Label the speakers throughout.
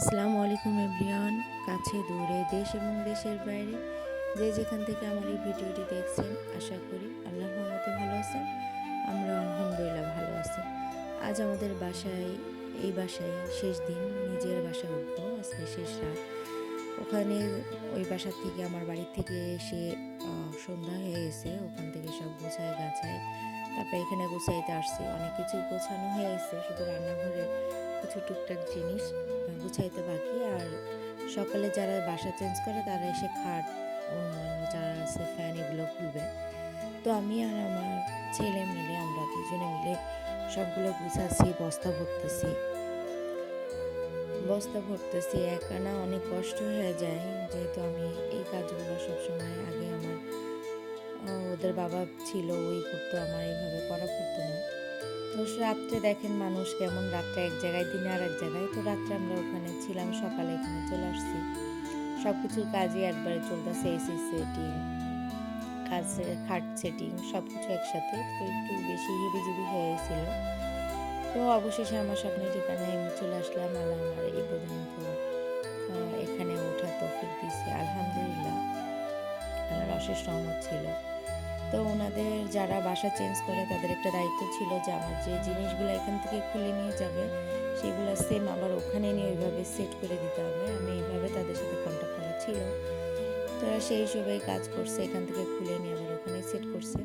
Speaker 1: আসসালামু আলাইকুম এভরিওয়ান। কাছে, দূরে, দেশ এবং দেশের বাইরে যে যেখান থেকে আমার এই ভিডিওটি দেখছেন, আশা করি আল্লাহর রহমতে ভালো আছেন, আমরা আলহামদুলিল্লাহ ভালো আছি। আজ আমাদের বাসায়, এই বাসায় শেষ দিন, নিজের বাসায় উঠবো, আজকে শেষ রাত। ওখানে ওই বাসার থেকে আমার বাড়ির থেকে এসে সন্ধ্যা হয়ে গেছে, ওখান থেকে সব গোছায় গাছায়, তারপরে এখানে গুছাইতে আসছি। অনেক কিছু গোছানো হয়ে গেছে, শুধু রান্নাঘরে কিছু টুকটাক জিনিস গুছাইতে বাকি। আর সকালে যারা বাসা চেঞ্জ করে, তারা এসে খাট যারা আছে ফ্যান এগুলো খুলবে। তো আমি আর আমার ছেলে মিলে, আমরা দুজনে মিলে সবগুলো গুছাচ্ছি, বস্তা ভরতেছি। বস্তা ভরতেছি, একা না, অনেক কষ্ট হয়ে যায়। যেহেতু আমি এই কাজগুলো সবসময় আগে আমার ওদের বাবা ছিল, ওই করতো, আমার এইভাবে করা পড়তো না। তো রাত্রে দেখেন মানুষ কেমন, রাত্রে এক জায়গায়, দিনে আর এক জায়গায়। তো রাত্রে আমরা ওখানে ছিলাম, সকালে এখানে চলে আসছি। সব কিছুর কাজই একবারে চলতেছে এসি সেটিং কাজ, খাট সেটিং সব কিছু একসাথে। তো একটু বেশি হিবিজিবি হয়ে গেছিল। তো অবশেষে আমার স্বপ্নের ঠিকানায় আমি চলে আসলাম, আল্লাহ আমার এই পর্যন্ত এখানে ওঠা তৌফিক দিছে আলহামদুলিল্লাহ। আমার অশেষ রহমত ছিল। তো ওনাদের যারা বাসা চেঞ্জ করে তাদের একটা দায়িত্ব ছিল যে আমার যে জিনিসগুলো এখান থেকে খুলে নিয়ে যাবে, সেগুলো সেম আবার ওখানে নিয়ে ওইভাবে সেট করে দিতে হবে। আমি এইভাবে তাদের সাথে কন্ট্যাক্ট করা ছিল। তো সেই হিসেবে কাজ করছে, এখান থেকে খুলে নিয়ে আবার ওখানে সেট করছে।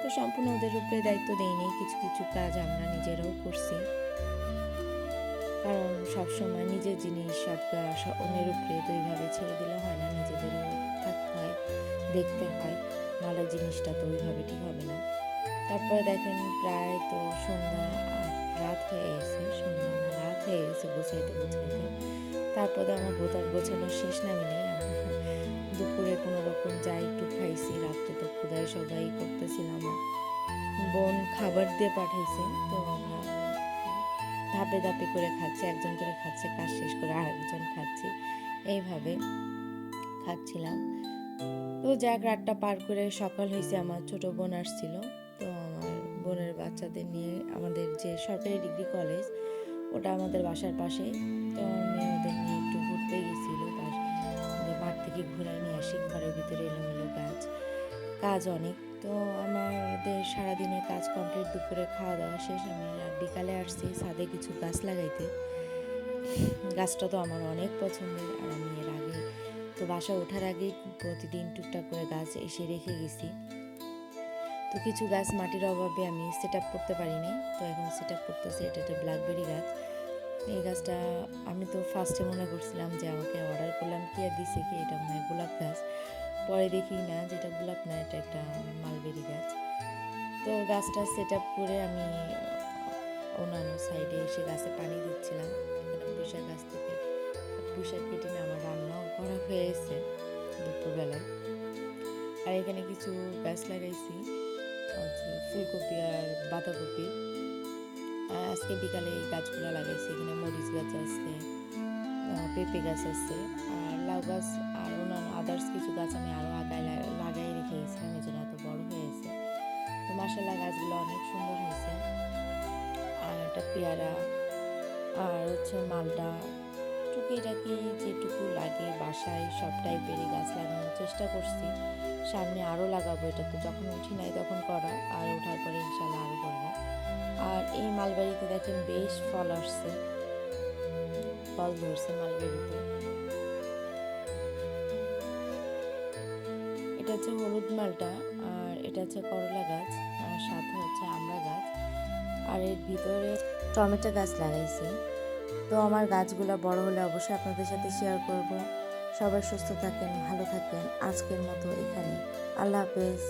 Speaker 1: তো সম্পূর্ণ ওদের উপরে দায়িত্ব দেয়নি কিছু কিছু কাজ আমরা নিজেরাও করছি। কারণ সবসময় নিজের জিনিস, সব অন্যের উপরে তো এইভাবে ছেড়ে দিলে হয় না, নিজেদেরও থাকতে হয়, দেখতে হয়। নাহলে জিনিসটা তো ওইভাবে ঠিক হবে না। তারপরে দেখেন প্রায় তো সন্ধ্যা রাত হয়ে গেছে, সন্ধ্যা রাত হয়ে গেছে গোছাইতে গোছাইতে। তারপরে আমার গোতা গোছানো শেষ নামে নেই। দুপুরে কোনো রকম যা একটু খাইছি, রাত্রে তো ক্ষুদায় সবাই করতেছিলাম বোন খাবার দিয়ে পাঠাইছে, তো আমরা ধাপে ধাপে করে খাচ্ছি, একজন করে খাচ্ছে, কাজ শেষ করে আরেকজন খাচ্ছি। এইভাবে খাচ্ছিলাম। তো যাক, রাতটা পার করে সকাল হয়েছে, আমার ছোট বোন আসছিল। তো আমার বোনের বাচ্চাদের নিয়ে আমাদের যে সরকারি ডিগ্রি কলেজ, ওটা আমাদের বাসার পাশে। তো আমি ওদের নিয়ে একটু ঘুরতে গেছিল মাঠ থেকে ঘুরাই নিয়ে আসি, ঘরের ভিতরে এলোমেলো কাজ। কাজ অনেক। তো আমাদের সারাদিনের কাজ কমপ্লিট, দুপুরে খাওয়া দাওয়া শেষ, আমি বিকালে আসছি ছাদে কিছু গাছ লাগাইতে। গাছটা তো আমার অনেক পছন্দের, আর আমি এর আগে তো বাসা ওঠার আগেই প্রতিদিন টুকটাক করে গাছ এসে রেখে গেছি। তো কিছু গাছ মাটির অভাবে আমি সেট আপ করতে পারিনি। তো এখন সেট আপ করতেছি, এটা একটা ব্ল্যাকবেরি গাছ। এই গাছটা আমি তো ফার্স্টে মনে করছিলাম যে আমাকে অর্ডার করলাম, কি আর দিছে কি, এটা মনে হয় গোলাপ গাছ। পরে দেখি না, যেটা গোলাপ না, এটা একটা মালবেরি গাছ। তো গাছটা সেট আপ করে আমি অন্যান্য সাইডে এসে গাছে পানি দিচ্ছিলাম। পুষা গাছ থেকে পুষার কেটে না আমার রান্নাও করা হয়ে গেছে দুপুরবেলায়। আর এখানে কিছু গাছ লাগাইছি ফুলকপি আর বাঁধাকপি। আর আজকে বিকালে এই গাছগুলো লাগাইছি, এখানে মরিচ গাছ আছে পেঁপে গাছ আছে, আর লাউ গাছ আর অন্যান্য আদার্স কিছু গাছ আমি আরও আগায় লাগাই রেখে গেছিলাম এই জন্য এত বড় হয়ে গেছে তো মাসাল্লাহ গাছগুলো অনেক সুন্দর হয়েছে। আর একটা পেয়ারা, আর হচ্ছে মালটা টুকিটাকি যেটুকু লাগে বাসায় সবটাই টাইপেরই গাছ লাগানোর চেষ্টা করছি। সামনে আরও লাগাবো, এটা তো যখন উঠি নাই তখন করা, আর ওঠার পরে ইনশাল্লাহ আরও করব। আর এই মালবাড়িতে দেখেন বেশ ফল আসছে। ফল ধরছে মালবাড়িতে। এটা হচ্ছে হলুদ মালটা, আর এটা হচ্ছে করলা গাছ, আর সাথে হচ্ছে আমড়া গাছ। আর এর ভিতরে টমেটো গাছ লাগাইছি। তো আমার গাছগুলো বড় হলে অবশ্যই আপনাদের সাথে শেয়ার করব। সবাই সুস্থ থাকেন, ভালো থাকেন। আজকের মতো এখানে আল্লাহ হাফেজ।